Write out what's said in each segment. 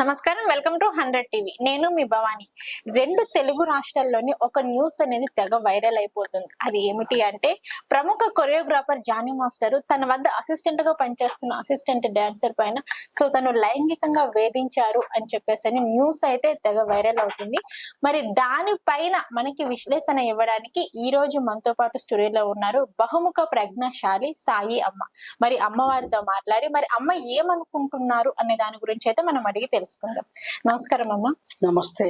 నమస్కారం welcome to hundred TV. నేను మీ భవాని. రెండు తెలుగు రాష్ట్రాల్లోని ఒక న్యూస్ అనేది తెగ వైరల్ అయిపోతుంది. అది ఏమిటి అంటే ప్రముఖ కొరియోగ్రాఫర్ జానీ మాస్టర్ తన వద్ద అసిస్టెంట్గా పనిచేస్తున్న అసిస్టెంట్ డాన్సర్ పైన సో తను లైంగికంగా వేధించారు అని చెప్పేసి అని న్యూస్ అయితే తెగ వైరల్ అవుతుంది. మరి దానిపైన మనకి విశ్లేషణ ఇవ్వడానికి ఈ రోజు మనతో పాటు స్టూడియోలో ఉన్నారు బహుముఖ ప్రజ్ఞాశాలి సాయి అమ్మ. మరి అమ్మవారితో మాట్లాడి మరి అమ్మ ఏమనుకుంటున్నారు అనే దాని గురించి అయితే మనం అడిగి తెలుసుకుందాం. నమస్కారం అమ్మ. నమస్తే.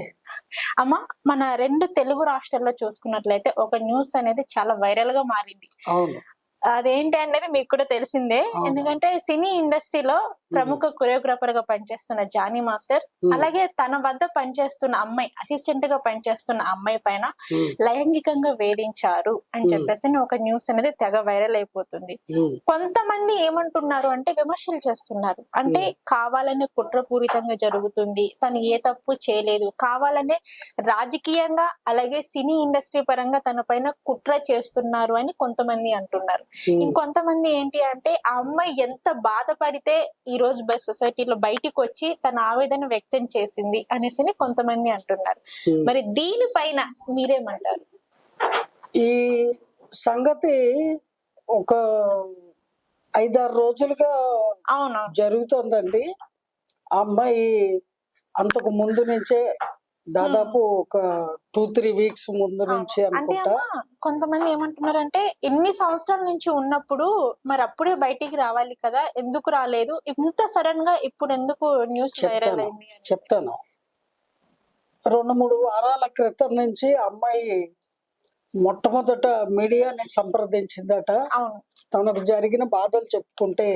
అమ్మ మన రెండు తెలుగు రాష్ట్రాల్లో చూసుకున్నట్లయితే ఒక న్యూస్ అనేది చాలా వైరల్గా మారింది అదేంటి అనేది మీకు కూడా తెలిసిందే. ఎందుకంటే సినీ ఇండస్ట్రీలో ప్రముఖ కొరియోగ్రాఫర్గా పనిచేస్తున్న జానీ మాస్టర్ అలాగే తన వద్ద పనిచేస్తున్న అమ్మాయి అసిస్టెంట్గా పనిచేస్తున్న అమ్మాయి పైన లైంగికంగా వేధించారు అని. చెప్పేసి ఒక న్యూస్ అనేది తెగ వైరల్ అయిపోతుంది. కొంతమంది ఏమంటున్నారు అంటే విమర్శలు చేస్తున్నారు. అంటే కావాలనే కుట్రపూరితంగా జరుగుతుంది. తను ఏ తప్పు చేయలేదు. కావాలనే రాజకీయంగా అలాగే సినీ ఇండస్ట్రీ పరంగా తన పైన కుట్ర చేస్తున్నారు అని కొంతమంది అంటున్నారు. ఇంకొంతమంది ఏంటి అంటే ఆ అమ్మాయి ఎంత బాధపడితే ఈ రోజు బస్ సొసైటీలో బయటికి వచ్చి తన ఆవేదన వ్యక్తం చేసింది అనేసి కొంతమంది అంటున్నారు. మరి దీనిపైన మీరేమంటారు? ఈ సంగతి ఒక ఐదారు రోజులుగా అవునవును. జరుగుతోందండి. ఆ అమ్మాయి అంతకు ముందు నుంచే దాదాపు ఒక టూ త్రీ వీక్స్ ముందు నుంచి అనుకుంటా. కొంతమంది ఏమంటున్నారంటే ఎన్ని సంవత్సరాల నుంచి ఉన్నప్పుడు మరి అప్పుడే బయటికి రావాలి కదా ఎందుకు రాలేదు? ఇంత సడన్గా ఇప్పుడు ఎందుకు న్యూస్ వైరల్ చెప్తాను అయింది అనేసి. చెప్తాను. రెండు మూడు వారాల క్రితం నుంచి అమ్మాయి మొట్టమొదట మీడియాని సంప్రదించిందట. తనకు జరిగిన బాధలు చెప్పుకుంటే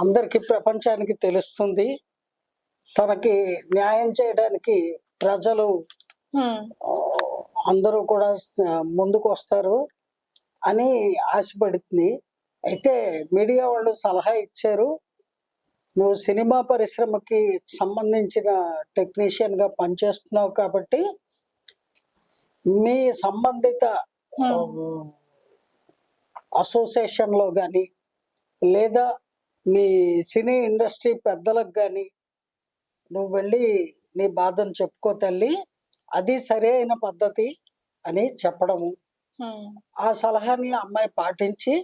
అందరికీ ప్రపంచానికి తెలుస్తుంది. తనకి న్యాయం చేయడానికి ప్రజలు అందరూ కూడా ముందుకు వస్తారు అని ఆశపడుతుంది. అయితే మీడియా వాళ్ళు సలహా ఇచ్చారు. నువ్వు సినిమా పరిశ్రమకి సంబంధించిన టెక్నీషియన్గా పనిచేస్తున్నావు కాబట్టి మీ సంబంధిత అసోసియేషన్లో కానీ లేదా మీ సినీ ఇండస్ట్రీ పెద్దలకు కానీ నువ్వు వెళ్ళి నీ బాధను చెప్పుకో తల్లి. అది సరైన పద్ధతి అని చెప్పడము. ఆ సలహాని అమ్మాయి పాటించి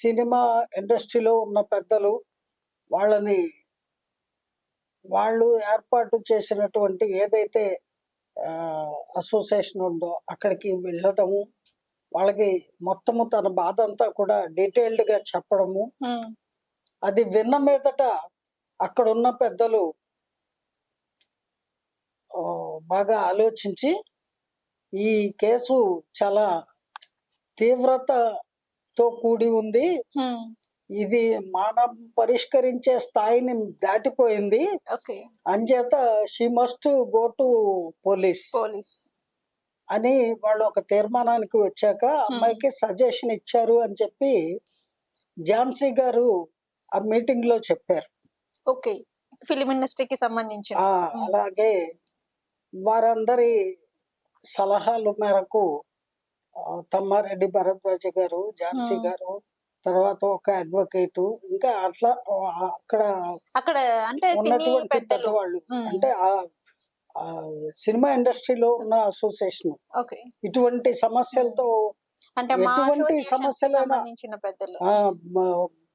సినిమా ఇండస్ట్రీలో ఉన్న పెద్దలు వాళ్ళని వాళ్ళు ఏర్పాటు చేసినటువంటి ఏదైతే అసోసియేషన్ ఉందో అక్కడికి వెళ్ళటము వాళ్ళకి మొత్తము తన బాధ అంతా కూడా డీటెయిల్డ్గా చెప్పడము అది విన్న మీదట అక్కడ ఉన్న పెద్దలు బాగా ఆలోచించి ఈ కేసు చాలా తీవ్రతతో కూడి ఉంది. ఇది మానవ పరిష్కరించే స్థాయిని దాటిపోయింది. అంచేత she must go to police police. అని వాళ్ళు ఒక తీర్మానానికి వచ్చాక అమ్మాయికి సజెషన్ ఇచ్చారు అని చెప్పి ఝాన్సీ గారు ఆ మీటింగ్లో చెప్పారు. ఓకే. ఫిలిం ఇండస్ట్రీకి సంబంధించిన. ఆ అలాగే వారందరి సలహాల మేరకు తమ్మారెడ్డి భరద్వాజ గారు ఝాన్సీ. గారు తర్వాత ఒక అడ్వకేట్ ఇంకా అట్లా అక్కడ అక్కడ అంటే పెద్దవాళ్ళు. అంటే సినిమా ఇండస్ట్రీలో ఉన్న అసోసియేషన్. ఇటువంటి సమస్యలతో అంటే ఎటువంటి సమస్యలైనా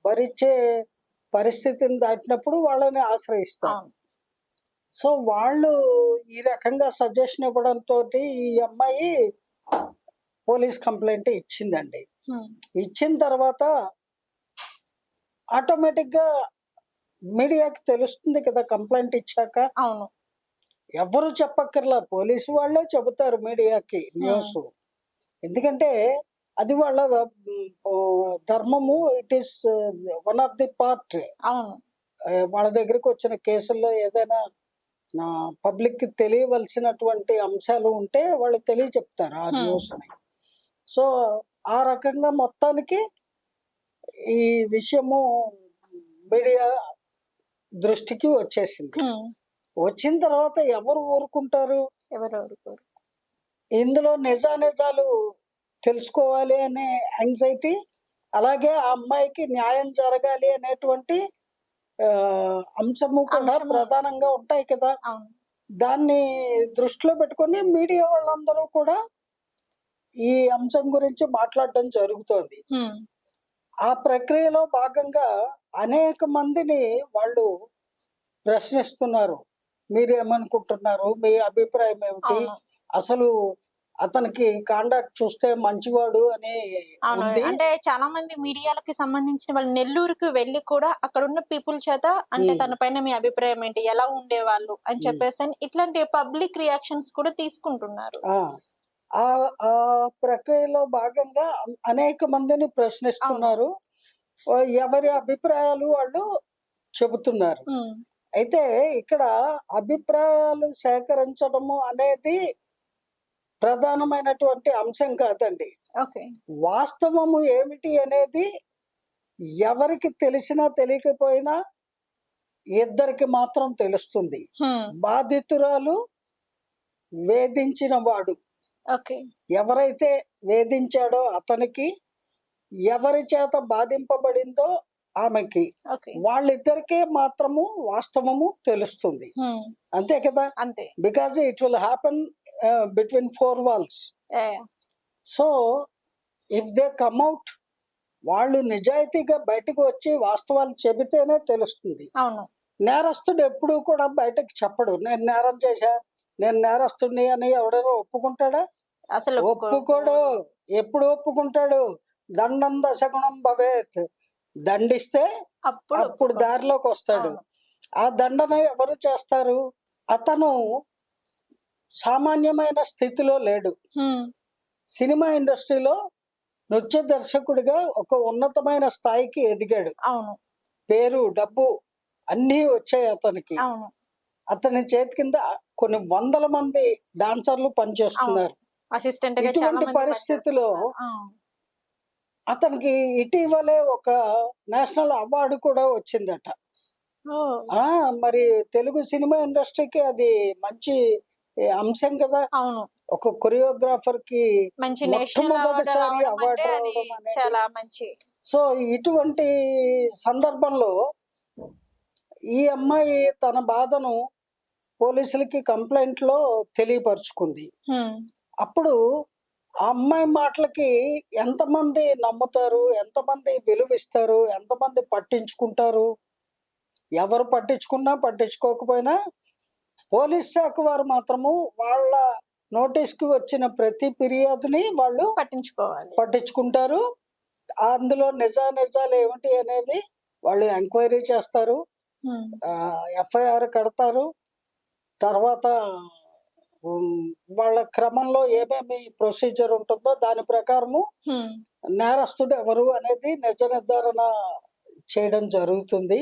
భరించే పరిస్థితిని దాటినప్పుడు వాళ్ళని ఆశ్రయిస్తారు. అవును. సో వాళ్ళు ఈ రకంగా సజెషన్ ఇవ్వడంతో ఈ అమ్మాయి పోలీస్ కంప్లైంట్ ఇచ్చిందండి. ఇచ్చిన తర్వాత ఆటోమేటిక్గా మీడియాకి తెలుస్తుంది కదా కంప్లైంట్ ఇచ్చాక. అవును. ఎవరు చెప్పక్కర్లా పోలీసు వాళ్ళే చెబుతారు మీడియాకి న్యూస్. ఎందుకంటే అది వాళ్ళ ధర్మము. It is one of the part అవును. వాళ్ళ దగ్గరికి వచ్చిన కేసుల్లో ఏదైనా పబ్లిక్ తెలియవలసినటువంటి అంశాలు ఉంటే వాళ్ళు తెలియచెప్తారు ఆ Hmm. న్యూస్ని సో ఆ రకంగా మొత్తానికి ఈ విషయము మీడియా దృష్టికి వచ్చేసింది. వచ్చిన తర్వాత ఎవరు ఊరుకుంటారు? ఎవరెవరు ఇందులో నిజానిజాలు తెలుసుకోవాలి అనే యాంగ్జైటీ అలాగే ఆ అమ్మాయికి న్యాయం జరగాలి అనేటువంటి ఆ, అంశము కూడా. ప్రధానంగా ఉంటాయి కదా. దాన్ని దృష్టిలో పెట్టుకొని మీడియా వాళ్ళందరూ కూడా ఈ అంశం గురించి మాట్లాడడం జరుగుతోంది. ఆ ప్రక్రియలో భాగంగా అనేక మందిని వాళ్ళు ప్రశ్నిస్తున్నారు. మీరు ఏమనుకుంటున్నారు మీ అభిప్రాయం ఏమిటి? అసలు అతనికి కాండాక్ట్ చూస్తే మంచివాడు అని అంటే చాలా మంది మీడియాలకి సంబంధించిన వాళ్ళు నెల్లూరుకి వెళ్ళి కూడా అక్కడ ఉన్న పీపుల్ చేత అంటే. తన పైన మీ అభిప్రాయం ఏంటి? ఎలా ఉండేవాళ్ళు? అని. చెప్పేసి ఇట్లాంటి పబ్లిక్ రియాక్షన్స్ కూడా తీసుకుంటున్నారు. ఆ. ప్రక్రియలో భాగంగా అనేక మందిని ప్రశ్నిస్తున్నారు. ఎవరి అభిప్రాయాలు వాళ్ళు చెబుతున్నారు. అయితే ఇక్కడ అభిప్రాయాలు సేకరించడము అనేది ప్రధానమైనటువంటి అంశం కాదండి. వాస్తవము ఏమిటి అనేది ఎవరికి తెలిసినా తెలియకపోయినా ఇద్దరికి మాత్రం తెలుస్తుంది. బాధితురాలు వేధించిన వాడు ఓకే. ఎవరైతే వేధించాడో అతనికి ఎవరి చేత బాధింపబడిందో ఆమెకి వాళ్ళిద్దరికే మాత్రము వాస్తవము తెలుస్తుంది. అంతే కదా? అంతే. Because it will happen between four walls. So if they come at వాళ్ళు నిజాయితీగా బయటకు వచ్చి వాస్తవాలు చెబితేనే తెలుస్తుంది. అవును. నేరస్తుడు ఎప్పుడూ కూడా బయటకు చెప్పడు. నేను నేరం చేశా నేను నేరస్తుడిని అని ఎవడైనా ఒప్పుకుంటాడా? అసలు ఒప్పుకోడు. ఎప్పుడు ఒప్పుకుంటాడు? దండం దశగుణం భవేత్. దండిస్తే అప్పుడు దారిలోకి వస్తాడు. ఆ దండన ఎవరు చేస్తారు? అతను సామాన్యమైన స్థితిలో లేడు. సినిమా ఇండస్ట్రీలో నృత్య దర్శకుడిగా ఒక ఉన్నతమైన స్థాయికి ఎదిగాడు. అవును. పేరు డబ్బు అన్నీ వచ్చాయి అతనికి. అవును. అతని చేతి కింద కొన్ని వందల మంది డాన్సర్లు పనిచేస్తున్నారు. ఇటువంటి పరిస్థితిలో. అతనికి ఇటీవలే ఒక నేషనల్ అవార్డు కూడా వచ్చిందట. మరి తెలుగు సినిమా ఇండస్ట్రీకి అది మంచి అంశం కదా. అవును. ఒక కొరియోగ్రాఫర్కి మంచి అవార్డు మొట్టమొదటిసారి చాలా మంచి. సో ఇటువంటి సందర్భంలో ఈ అమ్మాయి తన బాధను పోలీసులకి కంప్లైంట్లో తెలియపరుచుకుంది. అప్పుడు ఆ అమ్మాయి మాటలకి ఎంతమంది నమ్ముతారు? ఎంతమంది విలువిస్తారు? ఎంతమంది పట్టించుకుంటారు? ఎవరు పట్టించుకున్నా పట్టించుకోకపోయినా పోలీస్ శాఖ వారు మాత్రము వాళ్ళ నోటీస్కి వచ్చిన ప్రతి ఫిర్యాదుని వాళ్ళు పట్టించుకోవాలి. పట్టించుకుంటారు. అందులో నిజా నిజాలు ఏమిటి అనేవి వాళ్ళు ఎంక్వైరీ చేస్తారు. ఎఫ్ఐఆర్ కడతారు. తర్వాత వాళ్ళ క్రమంలో ఏమేమి ప్రొసీజర్ ఉంటుందో దాని ప్రకారము. నేరస్తుడు ఎవరు అనేది నిజ నిర్ధారణ చేయడం జరుగుతుంది